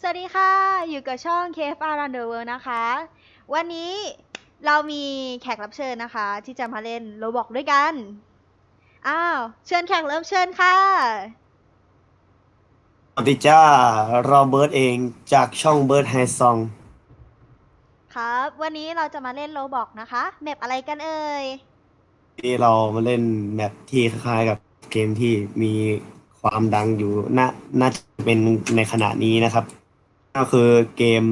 สวัสดีค่ะ อยู่กับช่อง KF Around the World นะคะ วันนี้เรามีแขกรับเชิญนะคะ ที่จะมาเล่นโรบอกด้วยกัน อ้าว เชิญแขกรับเชิญค่ะ สวัสดีจ้าเราเบิร์ดเองจากช่องเบิร์ดไฮซองครับ วันนี้เราจะมาเล่นโรบอกนะคะแมปอะไรกันเอ่ย ที่เรามาเล่นแมปที่คล้ายๆกับเกมที่มีความดังอยู่น่าน่าจะเป็นในขณะนี้นะครับ ก็คือเกม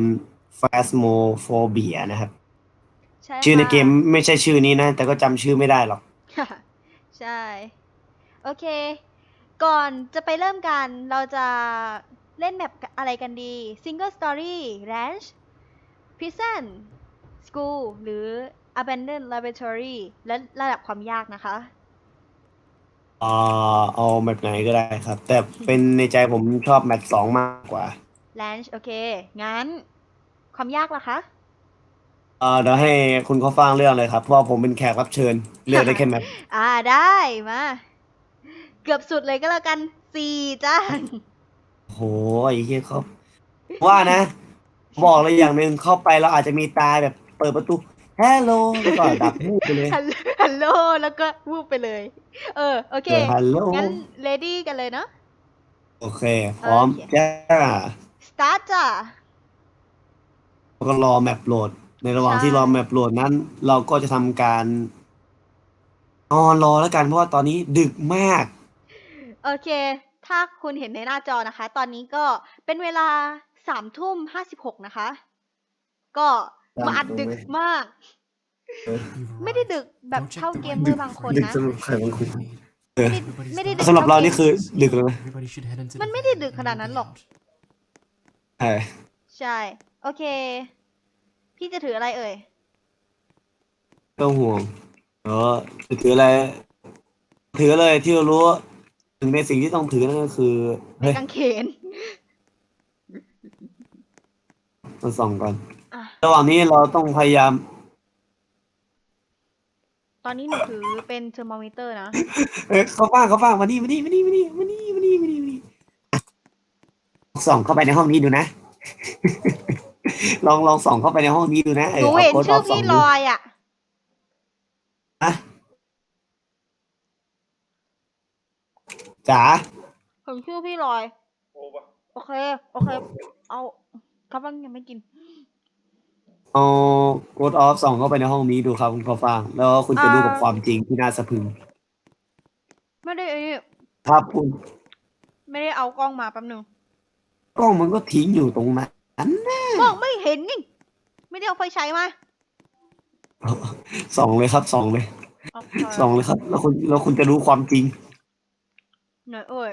Phasmophobia นะครับ ใช่ชื่อในค่ะ เกมไม่ใช่ชื่อนี้นะ แต่ก็จำชื่อไม่ได้หรอกใช่ โอเค ก่อนจะไปเริ่มกันเราจะเล่นแมปอะไรกันดี Single Story Ranch Prison School หรือ Abandoned Laboratory และระดับความยากนะคะอ่าเอาแมปไหนก็ได้ครับ แต่เป็นในใจผมชอบแมปสองมากกว่า Ranch โอเค งั้น ความยากล่ะคะอ่าเดี๋ยวให้คุณเขาฟังเรื่องเลยครับ เพราะว่าผมเป็นแขกรับเชิญเลือกได้แค่แมปอ่าได้มา เกือบสุดเลยก็แล้วกันสี่จ้า โหไอ้เหี้ยเขาว่านะ บอกเลยอย่างหนึ่งเข้าไปเราอาจจะมีตายแบบเปิดประตูฮัลโหลแล้วก็ดับมูดไปเลยฮัลโหลฮัลโหลแล้วก็วูบไปเลย เออ โอเคเจอฮัลโหลงั้น ready กันเลยเนาะ โอเค พร้อมโอเค จ้า start จ้ะ แล้วก็รอแมปโหลด ในระหว่างใช่ ที่รอแมปโหลดนั้น เราก็จะทำการนอนรอแล้วกันเพราะว่าตอนนี้ดึกมาก โอเค ถ้าคุณเห็นในหน้าจอนะคะ ตอนนี้ก็เป็นเวลาสามทุ่มห้าสิบหกนะคะ ก็มาอัดดึกมาก ไม่ได้ดึกแบบเท่าเกมเมอร์บางคนดึกนะ สำหรับใครบางคน ไม่ได้ไม่ได้ดึก สำหรับเรานี่คือดึกแล้วนะ มันไม่ได้ดึกขนาดนั้นหรอก ใช่ใช่ โอเค พี่จะถืออะไรเอ่ยไม่ต้องห่วงเออถืออะไร ถือเลยที่เรารู้ถึงในสิ่งที่ต้องถือนั่นก็คือในเฮ้ยกางเขน มาส่องก่อน อะ ระหว่างนี้เราต้องพยายาม ตอนนี้หนูถือเป็นเทอร์โมมิเตอร์นะ เอ้ยเขาฟังเขาฟังมานี่มานี่มานี่มานี่มานี่มานี่มานี่มานี่อะ ส่องเข้าไปในห้องนี้ดูนะ ลองลองส่องเข้าไปในห้องนี้ดูนะหนูเห็นาโค้ดชื่อฟส่งพี่ดูลอยอะอะจ๋าเห็นชื่อพี่ลอย โอเค โอเค เอาครับว่ายังไม่กินเอาโค้ดออฟส่องเข้าไปในห้องนี้ดูครับ คุณเขาฟังแล้วคุณจะอ่าดูกับความจริงที่น่าสะพรึง ไม่ได้ไอ้นี่ถ้าคุณ ไม่ได้เอากล้องมาแป๊บนึง กล้องมันก็ทิ้งอยู่ตรงนั้นมองไม่เห็นนี่ ไม่ได้เอาไฟฉายมาส่องเลยครับส่องเลยเอาไฟส่องเลยครับ แล้วคุณแล้วคุณจะรู้ความจริง หน่อยเอ้ย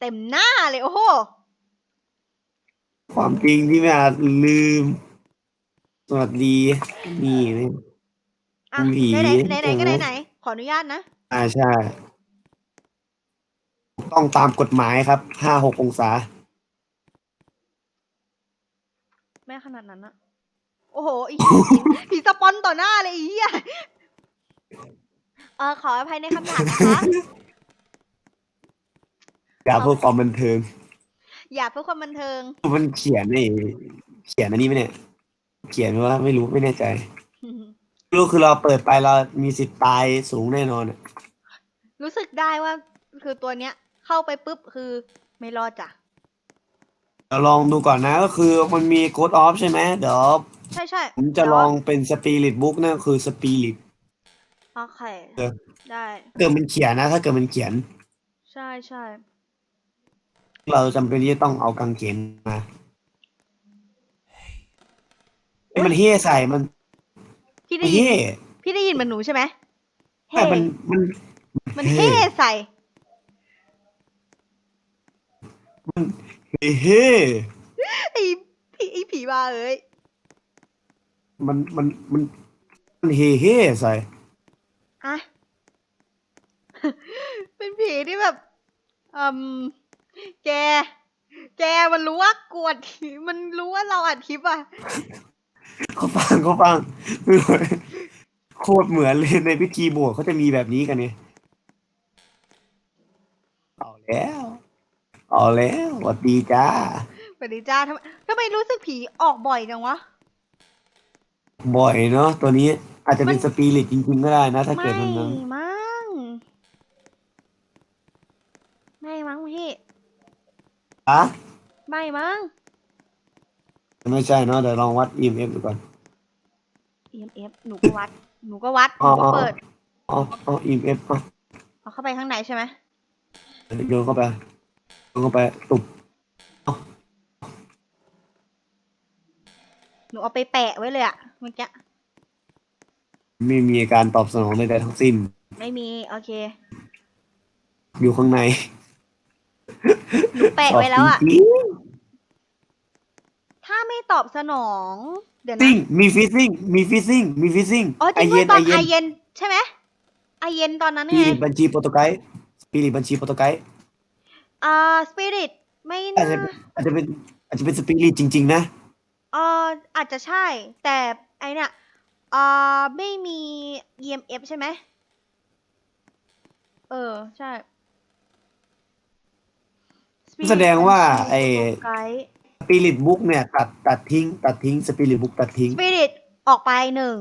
เต็มหน้าเลยโอ้โหความจริงที่ไม่อาจลืม สวัสดีนี่นี่อะผี ไหนไหนไหนไหนก็ไหนโอ้โหไหนขออนุญาตนะ อ่าใช่ ต้องตามกฎหมายครับ ห้าหกองศาไม่ขนาดนั้นอะโอ้โหอีผีผีสปอนต่อหน้าเลยไอีเหี้ยเออขออภัยในคำถามนะคะ อย่าเพื่อความบันเทิง อย่าเพื่อความบันเทิง มันเขียนไอ้เขียนอันนี้ไหมเนี่ย เขียนว่าไม่รู้ไม่แน่ใจ รู้คือเราเปิดไปเรามีสิทธิ์ตายสูงแน่นอนอะรู้สึกได้ว่าคือตัวเนี้ย เข้าไปปุ๊บคือไม่รอดจ้ะเดี๋ยวลองดูก่อนนะก็คือมันมีโค้ดออฟใช่ไหมเดี๋ยวใช่ใช่ผมจะลองเป็นสปิริตบุ๊กนั่นคือสปิริตโอเคเออได้ถ้าเกิดมันเขียนนะ ถ้าเกิดมันเขียน ใช่ใช่เราจำเป็นที่จะต้องเอากางเขนมาไอ้มันเฮ่ใส่มันพี่ได้ยินเฮ่พี่ได้ยินเหมือนหนูใช่ไหมใช่เฮ้มันมันมันเท่ใส่ เฮ่เฮ่ไอ้ผีไอ้ผีบ้าเอ้ยมันมันมันมันเฮ่เฮ่ใส่อะเป็นผีที่แบบอืมแก แกมันรู้ว่ากวดผีมันรู้ว่าเราอัดคลิปอะเขาฟังเขาฟังโคตรเหมือนเลยในพิธีบวชเขาจะมีแบบนี้กันเนี่ยเอาแล้ว เอาแล้วสวัสดีจ้าสวัสดีจ้าทำไมทำไมรู้สึกผีออกบ่อยจังวะ บ่อยเนาะตัวนี้อาจจะเป็นมันสปิริตจริงๆก็ได้นะ ถ้าไม่เกิดมันนั้นมั้งไม่มั้งพี่อะไม่มั้งไม่ใช่เนาะเดี๋ยวลองวัด EMF ดูก่อน EMF หนูก็วัด หนูก็วัดหอ๋นูอก็เปิดอ๋ออ๋อ EMF อะเอาเข้าไปข้างในใช่ไหมโยนเข้าไป โยนเข้าไปตุบหนูเอาไปแปะไว้เลยอะเมื่อกี้ ไม่มีอาการตอบสนองใดๆทั้งสิ้น ไม่มี โอเค อยู่ข้างในหนูแปะไว้แล้วอะตบจริงถ้าไม่ตอบสนอง เดี๋ยวๆซิ่นะงมีฟิซซิ่งมีฟิซซิ่งมีฟิซซิ่งอ๋อจไอริงด้เย็วยนตอไอนเย็ไอนเย็น ใช่ไหมไอเย็นตอนนั้นปีไงริตบัญชีโปรโตไกด์ปีริตบัญชีโปรโตไกด์ อ่าสปิริตไม่อาจน่าจะอาจจะเป็นอาจจะเป็นสปิริตจริง ๆ นะเอออาจจะใช่ แต่ไอเนี่ยอ่าไม่มี EMF ใช่ไหมเออ ใช่ Spirit แสดงว่าบัญชีไอ้ Guide สปิริตบุ๊กเนี่ยตัดตัดทิ้ง ตัดทิ้งสปิริตบุ๊กตัดทิ้ง Spirit ออกไปหนึ่ง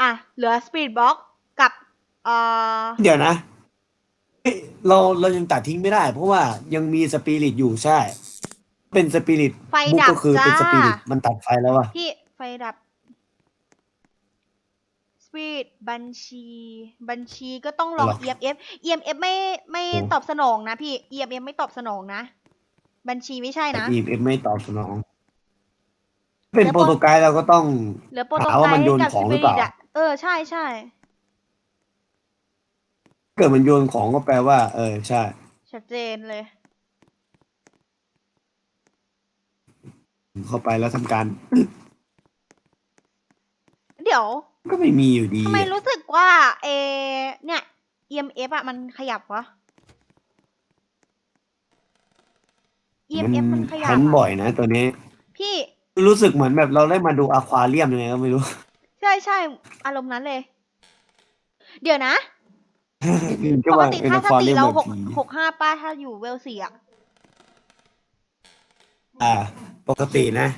อะ เหลือ Spirit Box กับเอ่อเดี๋ยวนะ เฮ้ยเราเรายังตัดทิ้งไม่ได้ เพราะว่ายังมีสปิริตอยู่ใช่ เป็นสปิริตไฟบุ๊กดับก็คือเป็นจ้าสปิริตมันตัดไฟแล้วอะพี่ไฟดับ Spirit บัญชี บัญชีก็ต้องลอง EMF EMF ไม่ไม่ตอบสนองนะพี่ EMF ไม่ตอบสนองนะ บัญชีไม่ใช่นะ อีเอฟไม่ตอบสนอง เป็นโปรโตไกด์เราก็ต้อง เหลือโปรโตหาว่าไกมันด์โยนกับขสองหปิรือเปริล่าตอะเออใช่ใช่ เกิดมันโยนของก็แปลว่า เออใช่ ชัดเจนเลย เข้าไปแล้วทำการ เดี๋ยวก็ไม่มีอยู่ดีทำไมอะรู้สึกว่าเอเนี่ย EMF อะมันขยับวะ EMF มันขยับหันอะบ่อยนะตัวนี้ พี่ รู้สึกเหมือนแบบเราได้มาดูอควาเรียมยังไงก็ไม่รู้ ใช่ใช่อารมณ์นั้นเลย เดี๋ยวนะก็ ปกว่าติเป็นค่าอสควาติเรียมเราแบบหกผีหกห้าป้าถ้าอยู่เวลสี่อะอ่า ปกตินะ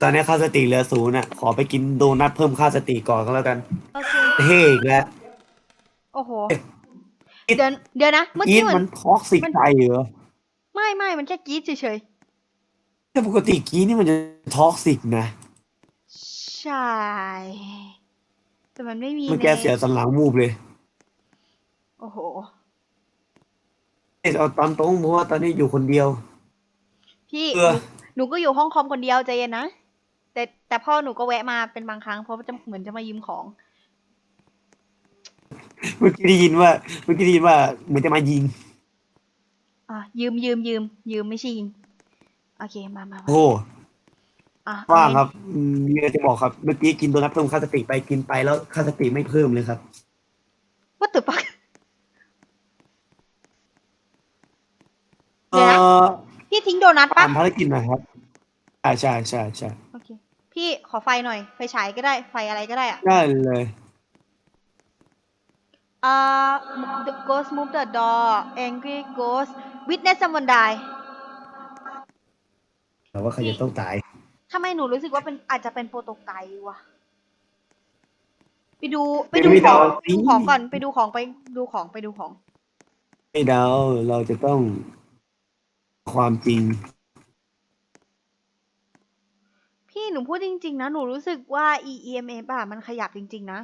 ตอนนี้ค่าสติเหลือศูนย์อะ ขอไปกินโดนัทเพิ่มค่าสติก่อนก็แล้วกัน โอเค เฮ้อีกแล้ว โอ้โหอีทเดี๋ยวเดี๋ยวนะ เมื่ออีกี้ทเหมืมัอนนท็อกซิกมันใจเหรอไม่ไม่มันแค่กรีดเฉยแต่ปกติกี้นี่มันจะท็อกซิกนะ ๆ ใช่ แต่มันไม่มีเมื่อกี้ในเสียสันหลังมูบเลยโอ้โหเอาตามตรงเพราะว่าตอนนี้อยู่คนเดียว พี่เออหนูหนูก็อยู่ห้องคอมคนเดียวใจเย็นนะแต่แต่พ่อหนูก็แวะมาเป็นบางครั้งเพราะว่าจะเหมือนจะมายืมของ เมื่อกี้ได้ยินว่า เมื่อกี้ได้ยินว่าเหมือนจะมายิง อะยืมยืมยืมยืมไม่ใช่ยิงโอเคมามามาโอ้ อะว่างเอครับอืมมีอะไรจะบอกครับ เมื่อกี้กินโดนัทเพิ่มค่าสติไปกินไปแล้วค่าสติไม่เพิ่มเลยครับ ว่าตึปักเอเดี๋ยวนะ อพี่ทิ้งโดนัทปะทำภารกิจหนะครับใช่ใช่ใช่ใช่โอเค พี่ขอไฟหน่อย ไฟฉายก็ได้ ไฟอะไรก็ได้อะได้เลยอ่า the ghost move the door angry ghost witness someone die แต่ว่าใครจะต้องตาย ทำไมหนูรู้สึกว่าเป็นอาจจะเป็นโปรโตไกด์วะไปดูไปไม่ดูไม่ขเดาองสิดูของก่อนไปดูของไปดูของไปดูของ ไม่เดาเราจะต้องความจริง พี่หนูพูดจริง ๆ นะ หนูรู้สึกว่า EEMF อะมันขยับจริง ๆ นะ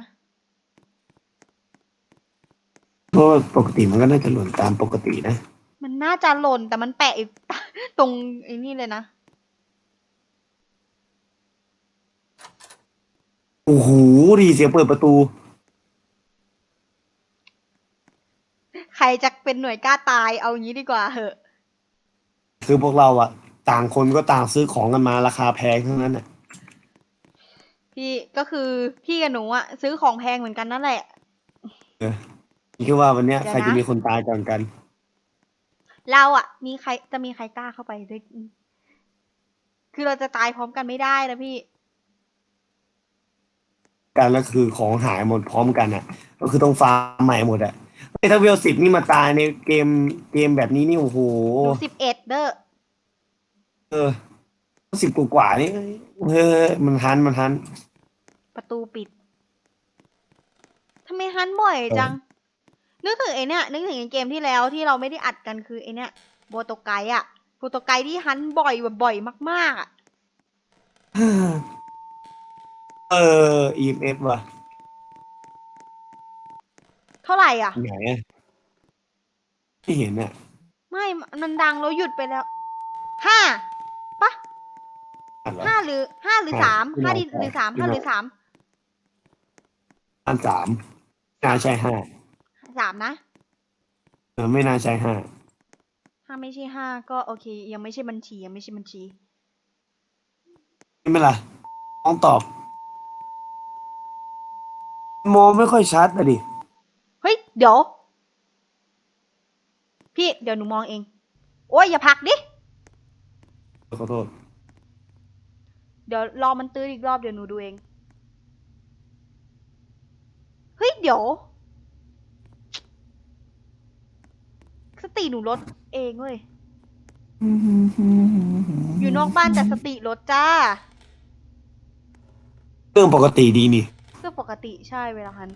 เพราะว่าปกติมันก็น่าจะหล่นตามปกตินะ มันน่าจะหล่นแต่มันแปะอยู่ตรงไอ้นี่เลยนะ โอ้โหดีเสียงเปิดประตู ใครจะเป็นหน่วยกล้าตายเอางี้ดีกว่าเหอะ คือพวกเราอะต่างคนก็ต่างซื้อของกันมาราคาแพงทั้งนั้นอะพี่ก็คือพี่กับหนูอะซื้อของแพงเหมือนกันนั่นแหละ คิดว่าวันเนี้ยเดี๋ยวนะ ใครจะมีคนตายก่อนกัน เราอะมีใครจะมีใครกล้าเข้าไปด้วยคือเราจะตายพร้อมกันไม่ได้นะพี่ กันแล้วคือของหายหมดพร้อมกันอะก็คือต้องฟาร์มใหม่หมดอะไอ้ถ้าเวลสิบนี่มาตายในเกมเกมแบบนี้นี่โอ้โหหนูสิบเอ็ดเด้อเออสิบกว่าๆนี่เออมันทันมันทันประตูปิดทำไมฮันบ่อยจัง นึกถึงไอเนี้ยนึกถึงไอเกมที่แล้วที่เราไม่ได้อัดกันคือไอเนี้ยโบโตไกอะโบโตไกที่ฮันบ่อยแบบบ่อยมากๆอะ เออ EMF ว่ะเท่าไหร่อะ ไหนอะไม่เห็นอะไม่มันดังแล้วหยุดไปแล้วห้าปะอันเหรอ ห้าหรือห้าหรือสามอะห้าดิขึ้นมาหรือสามขึ้นห้ามาหรือสามอันสามน่าใช่ห้าสามนะเออไม่น่าใช่ห้าถ้าไม่ใช่ห้าก็โอเค ยังไม่ใช่บัญชียังไม่ใช่บัญชี ใช่ไหมล่ะ ต้องตอบ มองไม่ค่อยชัดอะดิ เฮ้ย เดี๋ยว พี่เดี๋ยวหนูมองเอง โอ้ยอย่าผลักดิ ขอโทษ เดี๋ยวรอมันตื้ออีกรอบเดี๋ยวหนูดูเอง เฮ้ย เดี๋ยว สติหนูลดเองเว้ย อยู่นอกบ้านแต่สติลดจ้า เรื่องปกติดีนี่เรื่อง ปกติใช่เวลาฮัน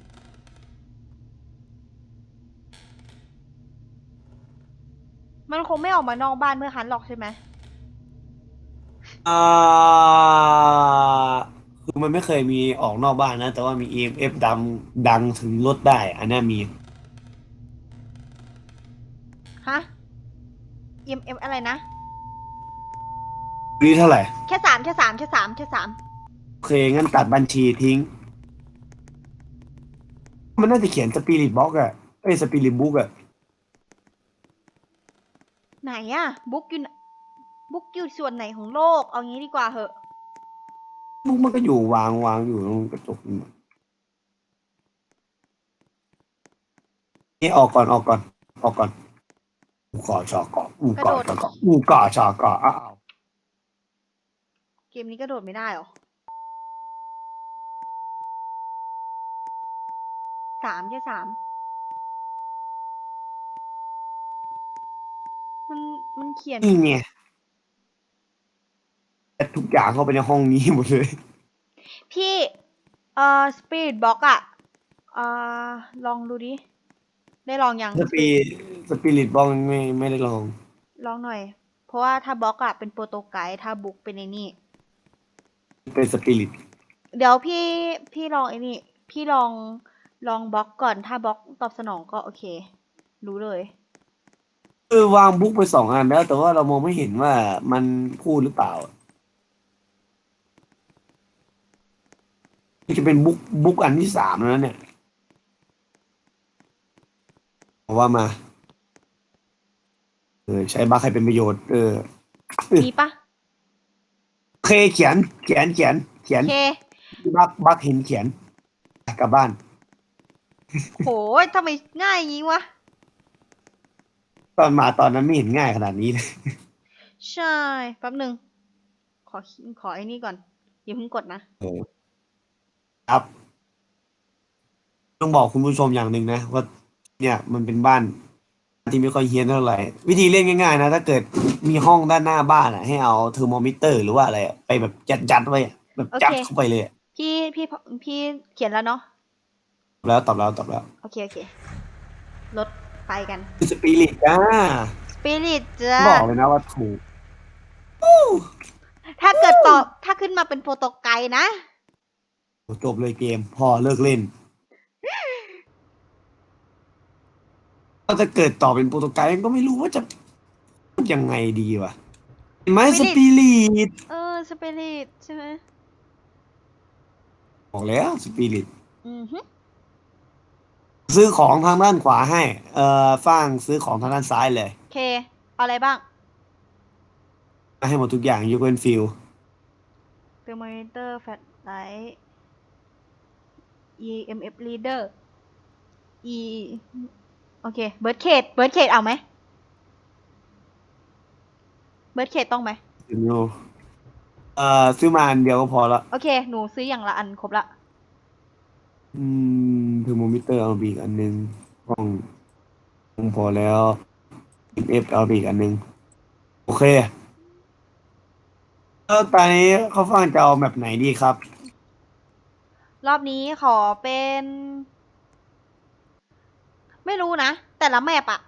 มันคงไม่ออกมานอกบ้านเมื่อฮันหรอกใช่ไหมอ่าคือมันไม่เคยมีออกนอกบ้านนะ แต่ว่ามี EMF ดังดังถึงรถได้ อันเนี้ยมี ฮะ EMF อะไรนะ นี่เท่าไหร่ แค่สามแค่สามแค่สามแค่สามโอเค งั้นตัดบัญชีทิ้ง มันน่าจะเขียนสปิริตบ็อกอะเอ้ยสปิริตบุ๊กอะไหนอะบุ๊กอยู่ไหนบุ๊กอยู่ส่วนไหนของโลก เอางี้ดีกว่าเหอะ บุ๊กมันก็อยู่วางวางอยู่ตรงกระจกนี่นี่ออกก่อนออกก่อน ออกก่อนอูก่อชอก่ออูก่อชอก่ออูก่อชอก่ออ้าว เกมนี้กระโดดไม่ได้หรอ สามแค่สามมันมันเขียน นี่ไงแต่ทุกอย่างเข้าไปในห้องนี้หมดเลย พี่เอ่อ Spirit Box อะเอ่อลองดูดิ ได้ลองยังสปีสปิริตบ็อกไม่ไม่ได้ลอง ลองหน่อย เพราะว่าถ้าบล็อกอะเป็นโปรโตไกด์ถ้าบุ๊กเป็นไอ้นี่ เป็นสปิริต เดี๋ยวพี่พี่ลองไอ้นี่ พี่ลอง ลองบล็อกก่อนถ้าบล็อกตอบสนองก็โอเค รู้เลย คือวางบุ๊กไปสองอันแล้ว แต่ว่าเรามองไม่เห็นว่ามันพูดหรือเปล่านี่จะเป็นบุ๊กบุ๊กอันที่สามแล้วเนี่ยบอกว่ามา เออ ใช้บักให้เป็นประโยชน์ เออมีปะโอเคเขียน เขียนเขียน เขียน โอเค บักบักเห็นเขียนกลับบ้าน โหยทำไมง่ายอย่างงี้วะ ตอนมาตอนนั้นไม่เห็นง่ายขนาดนี้เลยใช่แป๊บหนึ่งขอขอไอ้นี่ก่อนอย่าเพิ่งกดนะครับ ต้องบอกคุณผู้ชมอย่างหนึ่งนะว่าเนี่ยมันเป็นบ้านที่ไม่ค่อยเฮี้ยนเท่าไหร่ วิธีเล่นง่ายๆนะถ้าเกิดมีห้องด้านหน้าบ้านอะ ให้เอาเทอร์โมมิเตอร์หรือว่าอะไรอะไปแบบยัดยัดๆไว้อะแบบยัดโอเค เข้าไปเลยอะพี่พี่พี่เขียนแล้วเนาะ แล้วตอบแล้วตอบแล้วโอเคโอเคลดไฟกันคือสปิริตจ้า Spirit จ้าบอกเลยนะว่าถูกถ้าเกิดตอบถ้าขึ้นมาเป็นโปรโตไกด์นะจบเลยเกมพอเลิกเล่นก็จะเกิดต่อเป็นโปรโตไกด์ก็ไม่รู้ว่าจะพูดยังไงดีวะเห็นไหมส Spirit ปิริตเออ Spirit ใช่ไหมบอกแล้วสปิริตอือฮึ ซื้อของทางด้านขวาให้ เอ่อฟ้างซื้อของทางด้านซ้ายเลยโอเค เอาอะไรบ้างให้หมดทุกอย่างยกเว้นฟิล thermometer flashlight EMF reader E โอเค bird cage bird cage เอาไหม bird cage ต้องไหมดูเอ่อซื้อมาอันเดียวก็พอละ โอเค หนูซื้ออย่างละอันครบละ อืมเทอร์โมมิเตอร์เอาบีกอันหนึงกล้องผมพอแล้วเอฟเอาไปอีกอันหนึ่งโอเคแล้วตอนนี้เขาฟังจะเอาแบบไหนดีครับ รอบนี้ขอเป็น ไม่รู้นะ แต่ละแมปอะ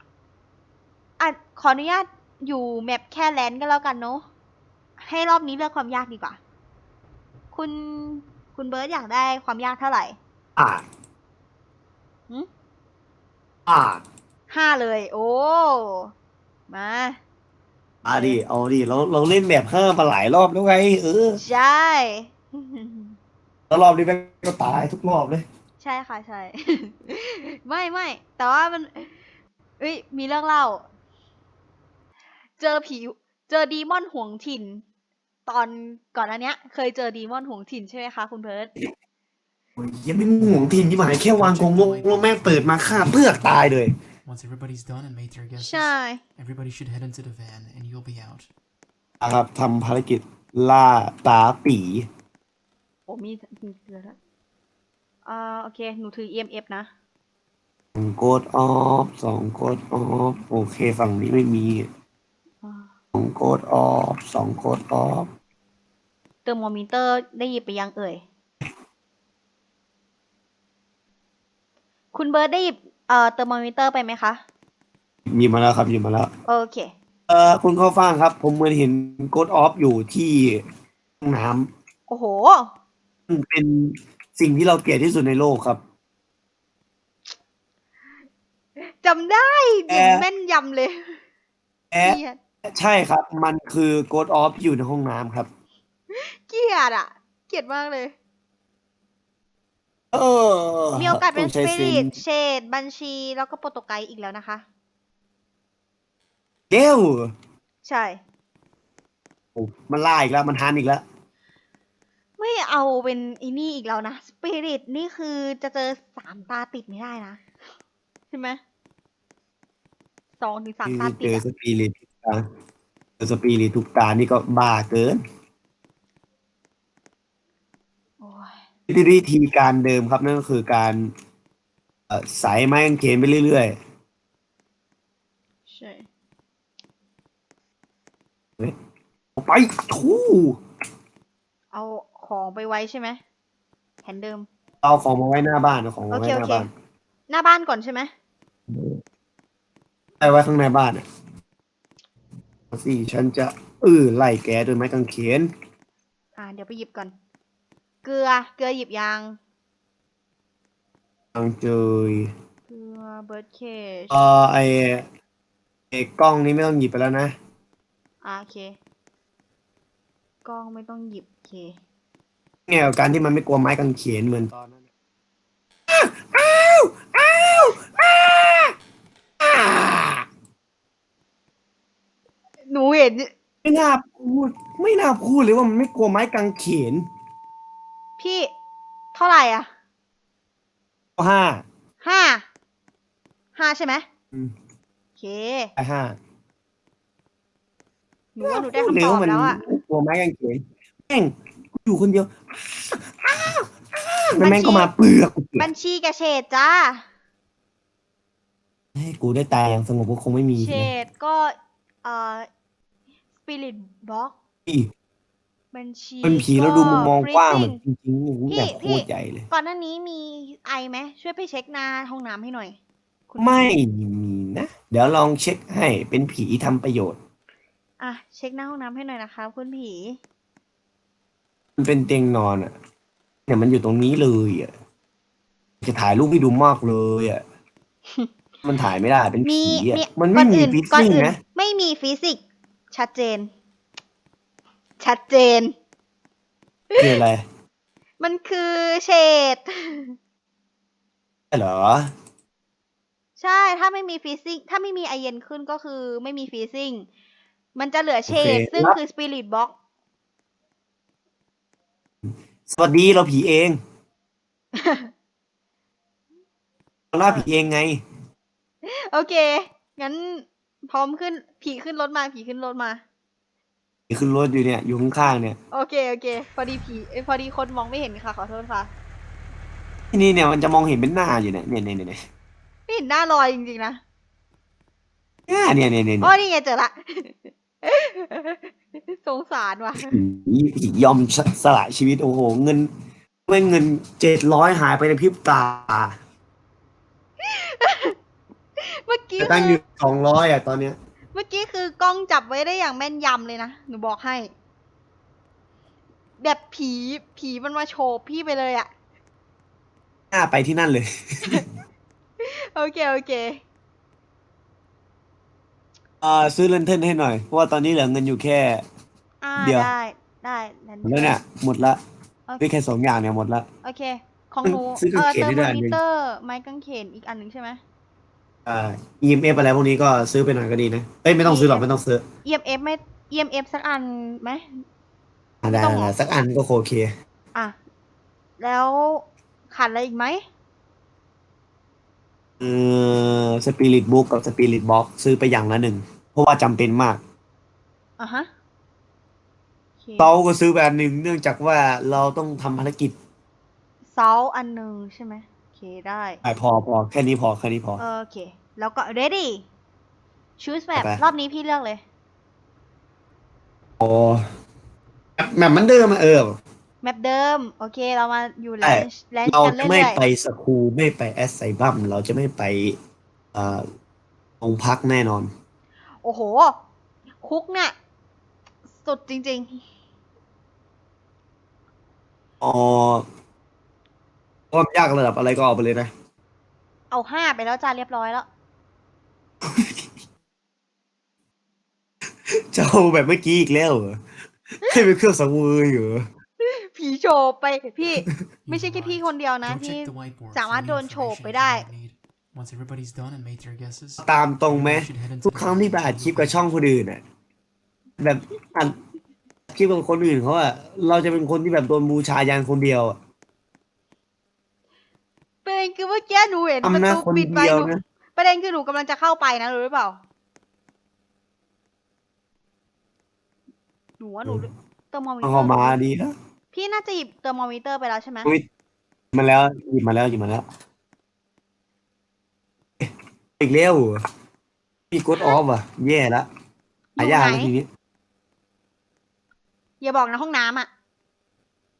อะขออนุญาตอยู่แมปแค่แลนด์ก็แล้วกันเนาะให้รอบนี้เลือกความยากดีกว่า คุณคุณเบิร์ตอยากได้ความยากเท่าไหร่ อ่าหึอ่าห้าเลย โอ้ มา อ่าดิเอาดิเราเราเล่นแบบห้ามาหลายรอบแล้วไงเออใช่ แล้วรอบนี้แม่งก็ตายทุกรอบเลย ใช่ค่ะใช่ ไม่ไม่แต่ว่ามันเอ้ยมีเรื่องเล่า เจอผีเจอดีมอนห่วงถิ่น ตอนก่อนอันเนี้ย เคยเจอดีมอนห่วงถิ่นใช่ไหมคะคุณเพิร์ด โอ้ยยังไม่ห่วงทีมที่หมายแค่วางกงมงแล้วแม่งเปิดมาฆ่าเพือกตายเลย Once everybody's done and made their guesses, ใช่ everybody should head into the van and you'll be out. นะครับทำภารกิจล่าตาปีโอ้มีมีเกลือแล้วอ่าโอเค หนูถือ EMF นะ สองโกดออฟสองโกดออฟโอเคฝั่งนี้ไม่มีอ่าสองโกดออฟสองโกดออฟเทอร์โมมิเตอร์ได้หยิบไปยังเอ่ย คุณเบิร์ดได้หยิบเอ่อเทอร์โมมิเตอร์ไปไหมคะ หยิบมาแล้วครับหยิบมาแล้ว โอเค เอ่อคุณเข้าฟังครับ ผมเหมือนเห็นโกดออฟอยู่ที่ห้องน้โอ้โหำซึ่งเป็นสิ่งที่เราเกลียดที่สุดในโลกครับ จำได้แอเห็นร์ แม่นยำเลยแอะเกลียดใช่ครับ มันคือโกดออฟอยู่ในห้องน้ำครับ เกลียดอะ เกลียดมากเลย เออมีโอกาสเป็นต้สงใช้ปิซรินตเชดบัญชี แล้วก็โปรโตไกด์อีกแล้วนะคะเก้วใช่ โอ้มันล่าอีกแล้วมันฮันอีกแล้ว ไม่เอาเป็นอีนี่อีกแล้วนะสปิริตนี่คือจะเจอสามตาติดไม่ได้นะ ใช่ไหมสองถึงสามคือตาเจติดออะ สปิริตทุกตาเจอสปิริตทุกตานี่ก็บ้าเกิน โอ้ย วิธีการเดิมครับนั่นก็คือการเอ่อสายไม้กางเขนไปเรื่อยใช่ๆออกไปทู่เอาของไปไว้ใช่ไหมแผนเดิม เอาของมาไว้หน้าบ้านเอาของมาโอไว้เค หโอน้าเค บ้านหน้าบ้านก่อนใช่ไหมไว้ไว้ข้างในบ้านอะสิฉันจะเออไล่แกด้วยไม้กางเขนอ่า เดี๋ยวไปหยิบก่อน เกลือ เกลือหยิบยัง ทางเจยเกลือเบิร์ดเคชเออไอไอกล้องนี้ไม่ต้องหยิบไปแล้วนะอ่าโอเค กล้องไม่ต้องหยิบโอเคไงกับการที่มันไม่กลัวไม้กางเขนเหมือนตอนนั้นอ้าวอ้าวอ้าวอ้าวหนูเห็น ไม่น่าพูดไม่น่าพูดเลยว่ามันไม่กลัวไม้กางเขน พี่เท่าไหร่อะห้าห้าห้าใช่ไหมอืมโอเคไปห้าหนูว่าหนูได้คำตอบแล้วอะไม่กลัวไม้กางเขนแม่งกูอยู่คนเดียวอ้าวอ้าวแล้วแม่งก็มาเปลือกกูเปลือบักญชีกับเฉดจ้าให้กูได้ตายอย่างสงบก็คงไม่มีเฉนะดก็เอ่อสปิริตบล็อกพี่ บัญชีเป็นผีแล้วดูมุมมองกว้างเหมือน freezing จริงๆนี่พี่แบบโคพี่ตรใหญ่เลย ก่อนหน้านี้มีไอไหมช่วยไปเช็คหน้าห้องน้ำให้หน่อยคุณไม่มีนะ เดี๋ยวลองเช็คให้เป็นผีทำประโยชน์ อะเช็คหน้าห้องน้ำให้หน่อยนะคะคุณผี มันเป็นเตียงนอนอะเนี่ยมันอยู่ตรงนี้เลยอะจะถ่ายรูปให้ดูมากเลยอะ มันถ่ายไม่ได้เป็นมีผีอะมีมันก่ไม่อนมีอื่นฟิซก่อนซิ่งอื่นนะ ไม่มีฟิสิกส์ชัดเจน ชัดเจน คืออะไรมันคือเฉดใช่เหรอ ใช่ ถ้าไม่มีฟีซิ่ง ถ้าไม่มีไอเย็นขึ้นก็คือไม่มีฟีซิ่ง มันจะเหลือเฉดโอเค ซึ่งแล้วคือสปิริตบ็อก สวัสดีเราผีเองเราล่าผีเองไง โอเค งั้นพร้อมขึ้น ผีขึ้นรถมา ผีขึ้นรถมา ขึ้นรถอยู่เนี่ยอยู่ข้างๆเนี่ยโอเคโอเค พอดีผีเอ้ยพอดีคนมองไม่เห็นค่ะ ขอโทษค่ะ ที่นี่เนี่ยมันจะมองเห็นเป็นหน้าอยู่เนี่ยเนี่ยเนี่ยเนี่ยไม่เห็นหน้าลอยจริงๆนะอ่าเนี่ยเนี่ยเนี่ยโอ้นี่ไงเจอละ สงสารว่ะยอมสสละชีวิตโอ้โห เงินไม่เงินเจ็ดร้อยหายไปในพริบตาเมื่อกี้แต่ตั้งอคืยู่อสองร้อยอะตอนเนี้ย เมื่อกี้คือกล้องจับไว้ได้อย่างแม่นยำเลยนะ หนูบอกให้ แบบผีผีมันมาโฉบพี่ไปเลยอะหน้าไปที่นั่นเลย โอเค โอเค เอ่อซื้อเลนเทนให้หน่อย เพราะว่าตอนนี้เหลือเงินอยู่แค่ อ่าเดี๋ยว ได้ได้นั่นหมดแล้วเนี่ย หมดละโอเคได้แค่สองอย่างเนี่ยหมดละ โอเค ของหนูซื้อกางเออเขนเติมให้ด้วยมออันหนึ่นิงเตอร์ไม้กางเขนอีกอันหนึ่งใช่ไหม อ่า EMF อะไรพวกนี้ก็ซื้อไปหน่อยก็ดีนะ เอ้ยไม่ต้องซื้อหรอกไม่ต้องซื้อ EMF ไม่ EMF สักอันไหม อ่าได้ไม่ต้องหรอได้สักอันก็โอเค อะ แล้วขาดอะไรอีกไหม เออสปิริตบุ๊กกับสปิริตบ็อกซื้อไปอย่างละหนึ่ง เพราะว่าจำเป็นมาก อะฮะโอเคเราก็ซื้อไปอันหนึ่งเนื่องจากว่าเราต้องทำภารกิจ เซาอันหนึ่งใช่ไหมโอ เคได้อะพอพอแค่นี้พอแค่นี้พอ โอเค แล้วก็ ready choose map ไป รอบนี้พี่เลือกเลยโอ้แบบเหมันเดิมอะเออ แมปเดิม โอเค เรามาอยู่แลใช่นช์แลนช์เรากันจะเรื่ไม่อยไปสคูลไม่ไปแอสไซบัมเราจะไม่ไปเอ่อโรงพักแน่นอน ๆโอ้โห คุกเนี่ยสุดจริงอ๋อ ความยากระดับอะไรก็เอาไปเลยนะๆเอาห้าไปแล้วจ้าเรียบร้อยแล้ว จะเอาแบบเมื่อกี้อีกแล้วเหรอให้เป็นเครื่องสังเวยเหรอผีโฉบไปพี่ ไม่ใช่แค่พี่คนเดียวนะ Go ที่ check the whiteboard สามารถ for โด any นโฉบ information ไป that ได้ you might need. Once everybody's done and made their guesses, ตามตรงไหม everybody should head into ทุก the ครั้ง van ที่ไป and อัด you'll คลิป be กับ out. ช่องคนอื่นอะ แบบอัดคลิปกับคนอื่นเขาอะเราจะเป็นคนที่แบบโดนบูชายันคนเดียวอะประเด็ นคือเมื่อกี้หนูเห็นประทำนะตูคนปิดไปเดียวหนูนะประเด็นคือหนูกำลังจะเข้าไปนะรู้หรือเปล่า หนูว่าหนูเตอร์โมมิเตอเอาร์มาดีแล้วพี่น่าจะหยิบเตอร์โมมิเตอร์ไปแล้วใช่ไหมอุ๊ยมาแล้วหยิบมาแล้วหยิบมาแล้วเอ๊ะอีกแล้วเหรอมีกดออฟอะ แย่ละอหายู่ยากไหนแล้วทีนี้อย่าบอกนะห้องน้ำอะ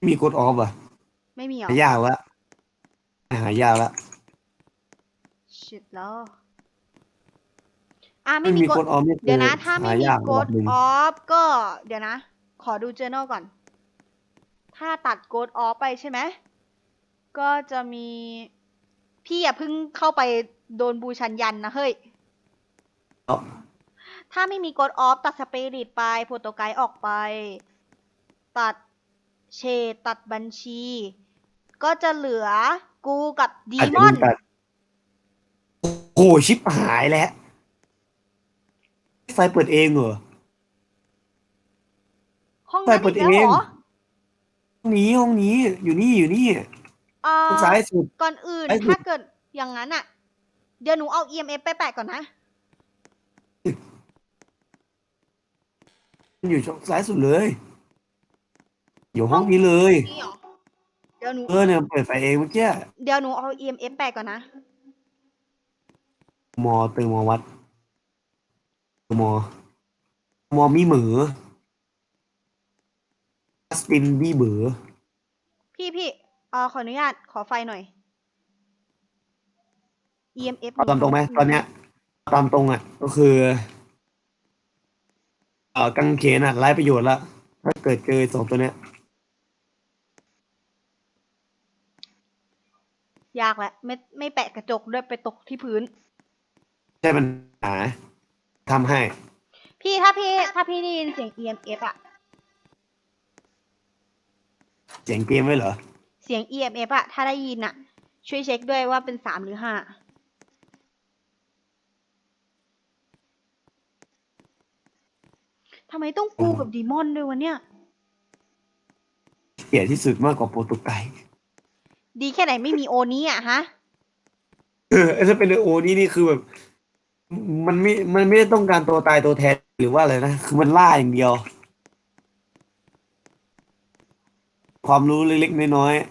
มีกดออฟอะไม่มีเหรอหายากละ หายากละ ชิดแล้ว อะไม่ไม่มีมีกกดดออฟนี่เดี๋ยวนะ ถ้าไม่หามียากกระดดับหนึ่งออฟก็เดี๋ยวนะ ขอดู journal ก่อน ถ้าตัดกดออฟไปใช่ไหม ก็จะมี พี่อย่าเพิ่งเข้าไปโดนบูชันยันนะเฮ้ยเอ้าถ้าไม่มีกดออฟตัดสเปริตไปโปรโตไกด์ออกไป ตัดเชดตัดบัญชี ก็จะเหลือ กูกับดีอาจจะมอน มีตัดโอ้โหชิบหายแล้วไฟเปิดเองเหรอ ห้องไปนั้นเปิอีดกแล้วเหรเองอห้องนี้ห้องนี้อยู่นี่อยู่นี่อ่าห้องซ้ายสุด ก่อนอื่นไอ้สุดถ้าเกิดอย่างนั้นอะ เดี๋ยวหนูเอา EMF ไปแปะก่อนนะมันอยู่ช่องซ้ายสุดเลย อยู่ห้องนี้เลย นี่เหรอเดี๋ยวหนู เออเนี่ยเปิดไฟเองเมื่อกี้เดี๋ยวหนูเอา EMF แปะก่อนนะ มอเติมมอวัดมอมอมีเหมือสตินบี้เบือพี่พี่เอ่อขออนุญาตขอไฟหน่อย EMF เอาตามตรงไหมตอนเนี้ยตามตรงอะ ก็คือ เอ่อกางเขนอะไร้ประโยชน์ละถ้าเกิดเจอสองตัวเนี้ย ยากแหละไม่ไม่แปะกระจกด้วยไปตกที่พื้น ใช่ปัญหาทำให้ พี่ถ้าพี่ถ้าพี่ได้ยินเสียง EMF อะเสียงเกมไว้เหรอ เสียง EMF อะถ้าได้ยินอะช่วยเช็คด้วยว่าเป็นสามหรือห้าทำไมต้องกูกับดีมอนด้วยวะเนี่ยเสียที่สุดมากกว่าโปรตุไกส์ ดีแค่ไหนไม่มีโอนี้อะฮะเออถ้าเป็นโอนี่นี่คือแบบ มันไม่ มันไม่ได้ต้องการตัวตายตัวแทนหรือว่าอะไรนะ คือมันล่าอย่างเดียว ความรู้เล็กๆน้อยๆ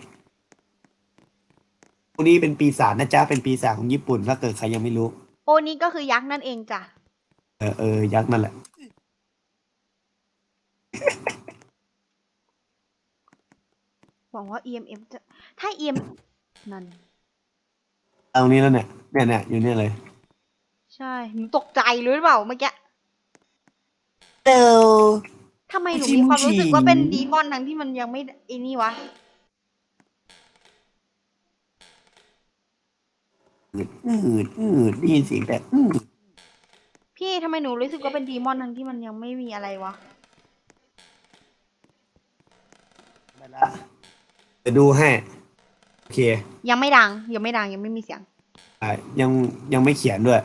โอนี่เป็นปีศาจนะจ๊ะ เป็นปีศาจของญี่ปุ่น ถ้าเกิดใครยังไม่รู้ โอนี้ก็คือยักษ์นั่นเองจ้ะอเออยักษ์นั่นแหละ หวังว่า EMF จะ ถ้า EM นั่น เอาตรงนี้แล้วเนี่ยเนี่ยเนี่ยอยู่เนี่ยเลยใช่หนูตกใจหรือเปล่าเมื่อกี้เร็วทำไมหนูชิมีมความรู้สึกฉี่ว่าเป็นดีมอนทั้งที่มันยังไม่ไอ้นี่วะอืดอืดอืดได้ยินเสียงแต่อืดพี่ทำไมหนูรู้สึกว่าเป็นดีมอนทั้งที่มันยังไม่มีอะไรวะ ไปละเดี๋ยวดูให้โอ เคยังไม่ดัง ยังไม่ดังยังไม่มีเสียง อะยังยังไม่เขียนด้วย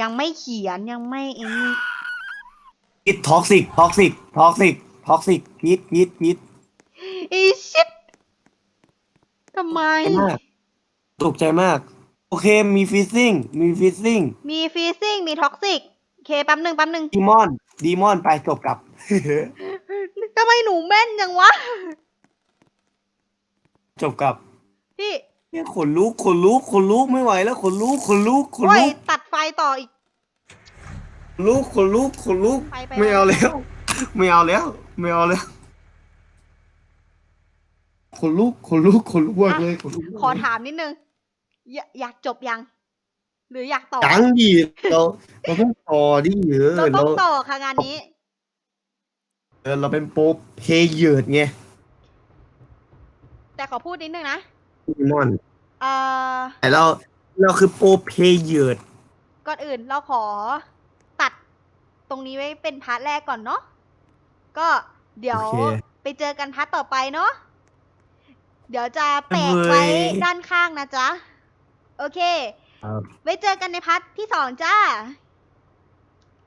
ยังไม่เขียนยังไม่ไอ้นี่คิดท็อกซิกท็อกซิกท็อกซิกท็อกซิกคิดคิดคิดอีชิตทำไม มากตกใจมาก โอเคมีฟิซซิ่งมีฟิซซิ่งมีฟีซิ่งมีท็อกซิกโอเคแป๊บหนึ่งแป๊บหนึ่งดีมอนดีมอนไปจบกับ ทำไมหนูแม่นยังวะ จบกับพี่เนี่ยขนลุกขนลุกขนลุกไม่ไหวแล้วขนลุกขนลุกขนโอ้ยลุกตัดไฟต่ออีก ขนลุกขนลุกขนลุก ไปไป ไม่เอาแล้ว ไม่เอาแล้ว ไม่เอาแล้วขนลุกขนลุกขนลุกมากเลยขนลุกมากขอถามนิดนึงอยากอยากจบยัง หรืออยากต่อ จังดีเราเราต้องต่อดิเออเราต้เราองต่อค่ะงานนี้ เออเราเป็นโปรเพเยอร์ไง แต่ขอพูดนิดนึงนะดีมอนเอ่อแต่เราเราคือโปรเพเยอร์ก่อนอื่นเราขอตัดตรงนี้ไว้เป็นพาร์ทแรกก่อนเนาะก็เดี๋ยวโอเคไปเจอกันพาร์ทต่อไปเนาะเดี๋ยวจะแปะไว้เว้ยด้านข้างนะจ๊ะ โอเคครับไว้เจอกันในพาร์ทที่สองจ้า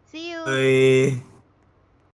see you เอ้ย